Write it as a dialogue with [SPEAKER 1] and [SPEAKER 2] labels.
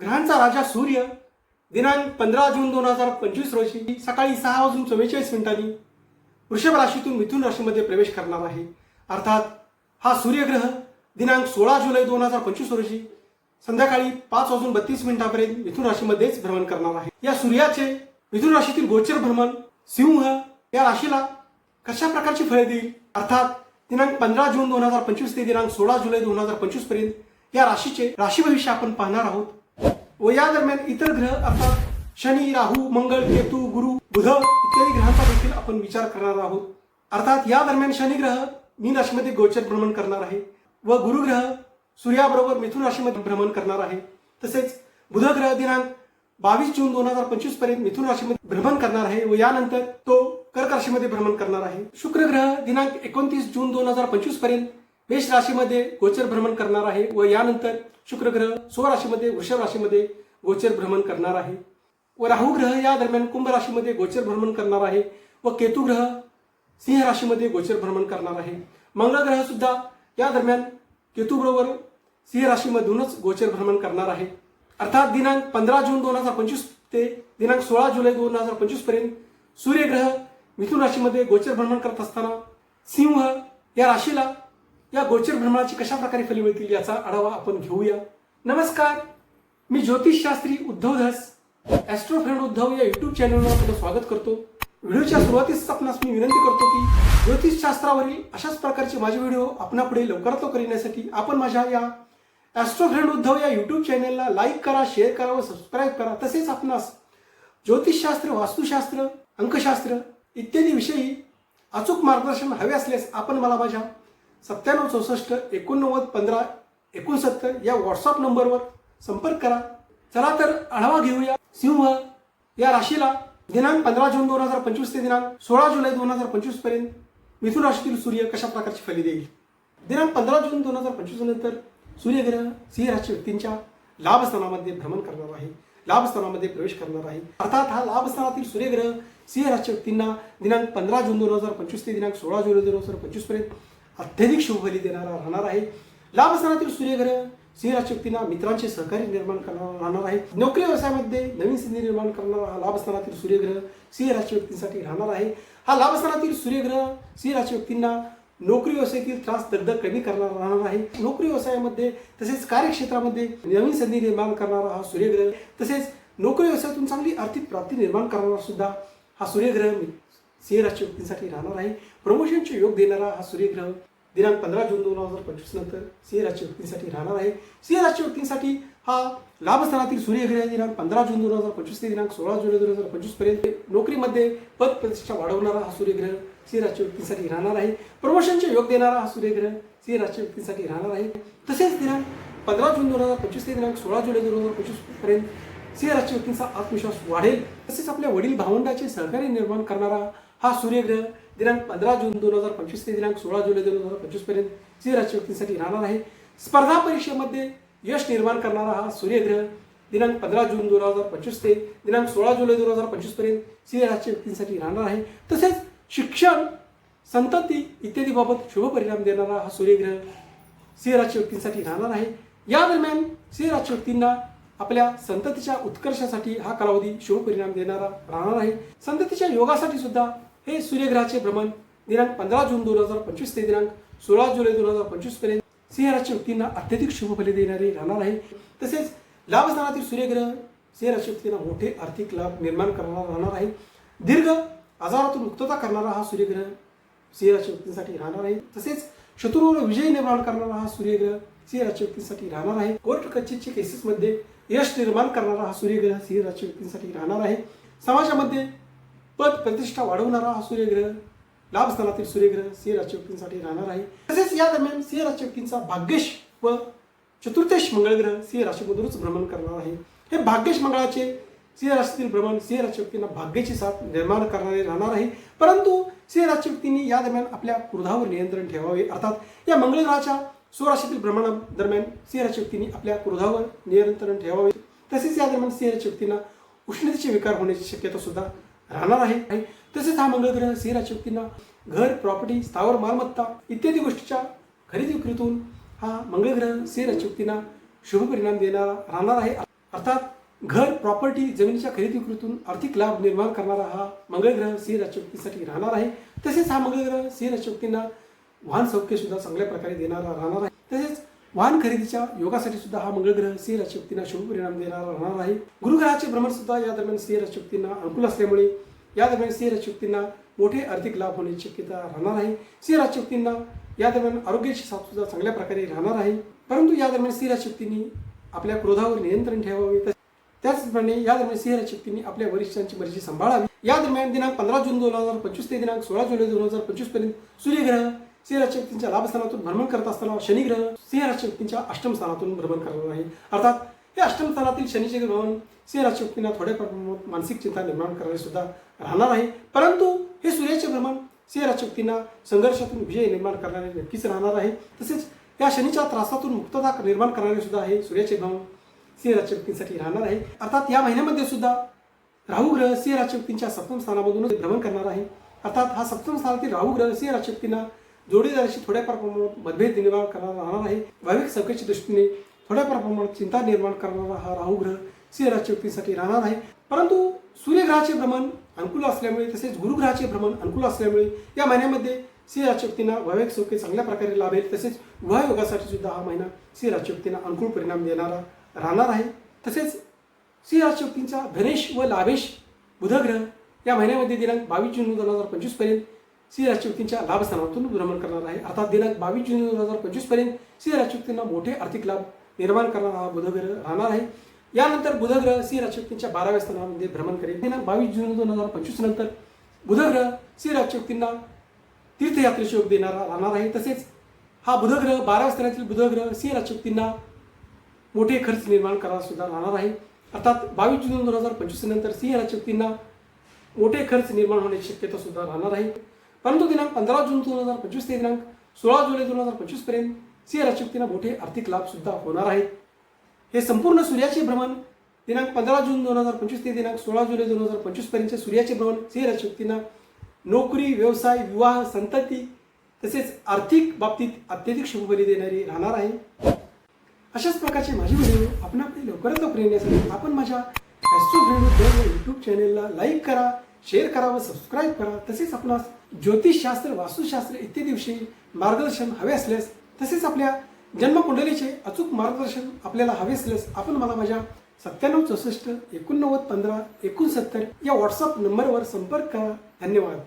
[SPEAKER 1] ग्रहांचा राजा सूर्य दिनांक पंधरा जून दोन हजार पंचवीस रोजी सकाळी सहा वाजून चव्वेचाळीस मिनिटांनी वृषभ राशीतून मिथुन राशीमध्ये प्रवेश करणार आहे. अर्थात हा सूर्यग्रह दिनांक सोळा जुलै दोन हजार पंचवीस रोजी संध्याकाळी पाच वाजून बत्तीस मिनिटांपर्यंत मिथुन राशीमध्येच भ्रमण करणार आहे. या सूर्याचे मिथुन राशीतील गोचर भ्रमण सिंह या राशीला कशा प्रकारची फळे देईल? अर्थात दिनांक पंधरा जून दोन हजार पंचवीस ते दिनांक सोळा जुलै दोन हजार पंचवीसपर्यंत या राशीचे राशी भविष्य आपण पाहणार आहोत. व या दरम्यान इतर ग्रह अर्थात शनी राहू मंगळ केतू गुरु बुध इत्यादी ग्रहांचा देखील आपण विचार करणार आहोत. अर्थात या दरम्यान शनी ग्रह मीन राशीमध्ये गोचर भ्रमण करणार आहे. व गुरुग्रह सूर्याबरोबर मिथुन राशीमध्ये भ्रमण करणार आहे. तसेच बुध ग्रह दिनांक बावीस जून दोन हजार पंचवीसपर्यंत मिथुन राशीमध्ये भ्रमण करणार आहे व यानंतर तो कर्क राशीमध्ये भ्रमण करणार आहे. शुक्र ग्रह दिनांक एकोणतीस जून दोन हजार पंचवीसपर्यंत मेष राशीमध्ये गोचर भ्रमण करणार आहे व यानंतर शुक्र ग्रह वृषभ राशीमध्ये गोचर भ्रमण करणार आहे. व राहू ग्रह या दरम्यान कुंभ राशीमध्ये गोचर भ्रमण करणार आहे व केतू ग्रह सिंह राशीमध्ये गोचर भ्रमण करणार आहे. मंगळ ग्रह सुद्धा या दरम्यान केतू बरोबर सिंह राशीमधूनच गोचर भ्रमण करणार आहे. अर्थात दिनांक पंधरा जून दोन हजार पंचवीस ते दिनांक सोळा जुलै दोन हजार पंचवीसपर्यंत सूर्यग्रह मिथुन राशीमध्ये गोचर भ्रमण करत असताना सिंह या राशीला या गोचर भ्रमणाची कशा प्रकारे फली मिळतील याचा आढावा आपण घेऊया. नमस्कार मी ज्योतिषशास्त्री उद्धव धस ॲस्ट्रो फ्रेंड उद्धव या युट्यूब चॅनलवर आपलं स्वागत करतो. व्हिडिओच्या सुरुवातीस आपणास मी विनंती करतो की ज्योतिषशास्त्रावरील अशाच प्रकारचे माझे व्हिडिओ आपणापुढे लवकरात लवकर येण्यासाठी आपण माझ्या या ॲस्ट्रो फ्रेंड उद्धव या युट्यूब चॅनलला लाईक करा शेअर करा व सबस्क्राईब करा. तसेच आपणास ज्योतिषशास्त्र वास्तुशास्त्र अंकशास्त्र इत्यादी विषयी अचूक मार्गदर्शन हवे असल्यास आपण मला माझ्या सत्त्याण्णव चौसष्ट एकोणनव्वद पंधरा एकोणसत्तर या व्हॉट्सअप नंबरवर संपर्क करा. चला तर आढावा घेऊया. सिंह या राशीला दिनांक पंधरा जून दोन हजार पंचवीस ते दिनांक सोळा जुलै दोन हजार पंचवीसपर्यंत मिथुन राशीतील सूर्य कशा प्रकारची फली देईल? दिनांक पंधरा जून दोन हजार पंचवीस नंतर सूर्यग्रह सिंह राशी व्यक्तींच्या लाभस्थानामध्ये भ्रमण करणार आहे. लाभस्थानामध्ये प्रवेश करणार आहे. अर्थात हा लाभस्थानातील सूर्यग्रह सिंह राशी व्यक्तींना दिनांक पंधरा जून दोन हजार पंचवीस ते दिनांक सोळा जुलै दोन हजार पंचवीसपर्यंत अत्यधिक शुभफली देणारा राहणार आहे. लाभस्थानातील सूर्यग्रह सिंह राशी मित्रांचे सहकार्य निर्माण करणारा राहणार आहे. नोकरी व्यवसायामध्ये नवीन संधी निर्माण करणारा हा लाभस्थानातील सूर्यग्रह सिंह राशी व्यक्तींसाठी राहणार आहे. हा लाभस्थानातील सूर्यग्रह सिंह राशी व्यक्तींना नोकरी व्यवसायातील त्रास दगद कमी करणारा राहणार आहे. नोकरी व्यवसायामध्ये तसेच कार्यक्षेत्रामध्ये नवीन संधी निर्माण करणारा हा सूर्यग्रह तसेच नोकरी व्यवसायातून चांगली आर्थिक प्राप्ती निर्माण करणारा सुद्धा हा सूर्यग्रह सिंह राशी व्यक्तींसाठी राहणार आहे. प्रमोशनचे योग देणारा हा सूर्यग्रह दिनांक पंधरा जून दोन हजार पंचवीस नंतर सिंह राशी व्यक्तींसाठी राहणार आहे. सिंह राशी व्यक्तींसाठी हा लाभस्थानातील सूर्यग्रह दिनांक पंधरा जून दोन हजार पंचवीस ते दिनांक सोळा जुलै दोन हजार पंचवीसपर्यंत नोकरीमध्ये पद प्रतिष्ठा वाढवणारा हा सूर्यग्रह सिंह राशी व्यक्तींसाठी राहणार आहे. प्रमोशनचे योग देणारा हा सूर्यग्रह सिंह राशी व्यक्तींसाठी राहणार आहे. तसेच दिनांक पंधरा जून दोन हजार पंचवीस ते दिनांक सोळा जुलै दोन हजार पंचवीसपर्यंत सिंह राशी व्यक्तींचा आत्मविश्वास वाढेल. तसेच आपल्या वडील भावंडाचे सहकार्य निर्माण करणारा हा सूर्यग्रह दिनांक पंधरा जून दोन हजार पंचवीस ते दिनांक सोळा जुलै दोन हजार पंचवीसपर्यंत सिंह राशी व्यक्तींसाठी राहणार आहे. स्पर्धा परीक्षेमध्ये यश निर्माण करणारा हा सूर्यग्रह दिनांक पंधरा जून दोन हजार पंचवीस ते दिनांक सोळा जुलै दोन हजार पंचवीसपर्यंत सिंह राशी व्यक्तींसाठी राहणार आहे. तसेच शिक्षण संतती इत्यादी बाबत शुभ परिणाम देणारा हा सूर्यग्रह सिंह राशी व्यक्तींसाठी राहणार आहे. या दरम्यान सिंह राशी व्यक्तींना आपल्या संततीच्या उत्कर्षासाठी हा कालावधी शुभ परिणाम देणारा राहणार आहे. संततीच्या योगासाठी सुद्धा हे सूर्यग्रहाचे भ्रमण दिनांक पंधरा जून दोन हजार पंचवीस ते दिनांक सोळा जुलै दोन हजार पंचवीसपर्यंत सिंह व्यक्तींना अत्यधिक शुभ फले देणारे राहणार आहे. तसेच लाभस्थानातील सूर्यग्रह सिंह व्यक्तींना मोठे आर्थिक लाभ निर्माण करणारा राहणार आहे. दीर्घ आजारातून मुक्तता करणारा हा सूर्यग्रह सिंह व्यक्तींसाठी राहणार आहे. तसेच शत्रूवर विजय निर्माण करणारा हा सूर्यग्रह सिंह व्यक्तींसाठी राहणार आहे. कोर्ट कचेरीच्या केसेसमध्ये यश निर्माण करणारा हा सूर्यग्रह सिंह व्यक्तींसाठी राहणार आहे. समाजामध्ये पद प्रतिष्ठा वाढवणारा हा सूर्यग्रह. लाभस्थानातील सूर्यग्रह सिंह राशी राहणार आहे. तसेच या दरम्यान सिंह राशी भाग्येश व चतुर्थेश मंगळग्रह सिंह राशीमधूनच भ्रमण करणार आहे. हे भाग्येश मंगळाचे सिंह राशीतील भ्रमण सिंह राशी भाग्याची साथ निर्माण करणारे राहणार आहे. परंतु सिंह राशी या दरम्यान आपल्या क्रोधावर नियंत्रण ठेवावे. अर्थात या मंगळग्रहाच्या स्वराशीतील भ्रमणा दरम्यान सिंह राशी आपल्या क्रोधावर नियंत्रण ठेवावे. तसेच या दरम्यान सिंह राशी उष्णतेचे विकार होण्याची शक्यता सुद्धा राहणार आहे. तसेच हा मंगळ ग्रह सिंह राशी व्यक्तींना घर प्रॉपर्टी स्थावर मालमत्ता इत्यादी गोष्टीच्या खरेदी विक्रीतून हा मंगळ ग्रह सिंह राशी व्यक्तींना शुभ परिणाम देणारा राहणार आहे. अर्थात घर प्रॉपर्टी जमिनीच्या खरेदी विक्रीतून आर्थिक लाभ निर्माण करणारा हा मंगळ ग्रह सिंह राजशक्तीसाठी राहणार आहे. तसेच हा मंगळ ग्रह सिंह राजशक्तींना वाहन सौख्य सुद्धा चांगल्या प्रकारे देणारा राहणार आहे. तसेच वाहन खरेदीच्या योगासाठी सुद्धा हा मंगळ ग्रह सिंह राजशक्तींना शुभ परिणाम देणारा राहणार आहे. गुरुग्रहाचे भ्रमण सुद्धा या दरम्यान सिंह राजशक्तींना अनुकूल असल्यामुळे या दरम्यान सिंह राजशक्तींना मोठे आर्थिक लाभ होण्याची शक्यता राहणार आहे. सिंह राजशक्तींना या दरम्यान आरोग्याची साथ सुद्धा चांगल्या प्रकारे राहणार आहे. परंतु या दरम्यान सिंह राजशक्तींनी आपल्या क्रोधावर नियंत्रण ठेवावे. त्याचप्रमाणे या दरम्यान सिंह राजशक्तींनी आपल्या वरिष्ठांची मर्जी सांभाळावी. या दरम्यान दिनांक पंधरा जून दोन हजार पंचवीस ते दिनांक सोळा जुलै दोन हजार पंचवीसपर्यंत सूर्यग्रह सिंह व्यक्तींच्या लाभस्थानातून भ्रमण करत असताना शनिग्रह सिंह व्यक्तींच्या अष्टम स्थानातून भ्रमण करणार आहे. अर्थात हे अष्टम स्थानातील शनीचे भ्रमण सिंह व्यक्तींना थोड्या प्रमाणात मानसिक चिंता निर्माण करणारे सुद्धा राहणार आहे. परंतु हे सूर्याचे भ्रमण सिंह व्यक्तींना संघर्षातून विजय निर्माण करणारे नक्कीच राहणार आहे. तसेच या शनीच्या त्रासातून मुक्तता निर्माण करणारे सुद्धा हे सूर्याचे भ्रमण सिंह व्यक्तींसाठी राहणार आहे. अर्थात या महिन्यामध्ये सुद्धा राहू ग्रह सिंह व्यक्तींच्या सप्तम स्थानामधूनच भ्रमण करणार आहे. अर्थात हा सप्तम स्थानातील राहू ग्रह सिंह व्यक्तींना जोडीदाराशी थोड्याफार प्रमाणात मतभेद निर्माण करणारा राहणार आहे. भाविक संख्येच्या दृष्टीने थोड्याफार प्रमाणात चिंता निर्माण करणारा हा राहू ग्रह सिंह व्यक्तींसाठी राहणार आहे. परंतु सूर्यग्रहाचे भ्रमण अनुकूल असल्यामुळे तसेच गुरुग्रहाचे भ्रमण अनुकूल असल्यामुळे या महिन्यामध्ये सिंह राजशक्तींना भाविक सौख्य चांगल्या प्रकारे लाभेल तसेच विवाहयोगासाठी सुद्धा हा महिना सिंह व्यक्तींना अनुकूल परिणाम देणारा राहणार आहे. तसेच सिंह व्यक्तींचा धनेश व लाभेश बुधग्रह या महिन्यामध्ये दिनांक बावीस जून दोन हजार पंचवीसपर्यंत पर्यंत सिंह लाभस्थानातून भ्रमण करणार आहे. अर्थात दिनांक बावीस जून दोन हजार पंचवीसपर्यंत सिंह राजशक्तींना मोठे आर्थिक लाभ निर्माण करणारा हा बुधग्रह राहणार आहे. यानंतर बुधग्रह सिंह राजशक्तींच्या बाराव्या स्थानामध्ये भ्रमण करेल. दिनांक बावीस जून दोन हजार पंचवीस नंतर बुधग्रह सिंह राजशक्तींना तीर्थयात्रेचे योग देणारा राहणार आहे. तसेच हा बुधग्रह बाराव्या स्थानातील बुधग्रह सिंह राजचुक्तींना मोठे खर्च निर्माण करायला सुद्धा राहणार आहे. अर्थात बावीस जून दोन हजार पंचवीस नंतर सिंह राजशक्तींना मोठे खर्च निर्माण होण्याची शक्यता सुद्धा राहणार आहे. परंतु दिनांक पंधरा जून दोन हजार पंचवीस ते दिनांक सोळा जुलै दोन हजार पंचवीसपर्यंत सिंह राजशक्तींना मोठे आर्थिक लाभ सुद्धा होणार आहेत. हे संपूर्ण सूर्याचे भ्रमण दिनांक पंधरा जून दोन हजार पंचवीस ते दिनांक सोळा जुलै दोन हजार पंचवीस पर्यंतचे सूर्याचे भ्रमण सिंह राजशक्तींना नोकरी व्यवसाय विवाह संतती तसेच आर्थिक बाबतीत अत्यधिक शुभफली देणारी राहणार आहे. अशाच प्रकारचे माझे व्हिडिओ आपण आपले लवकरात लवकर येण्यासाठी आपण माझ्या ॲस्ट्रो यूट्यूब चॅनेलला लाईक करा शेअर करा व सबस्क्राईब करा. तसेच आपणास ज्योतिषशास्त्र वास्तुशास्त्र इत्यादी विषयी मार्गदर्शन हवे असल्यास तसेच आपल्या जन्मकुंडलीचे अचूक मार्गदर्शन आपल्याला हवे असल्यास आपण मला माझ्या सत्त्याण्णव चौसष्ट एकोणनव्वद पंधरा एकोणसत्तर या व्हॉट्सअप नंबरवर संपर्क करा. धन्यवाद.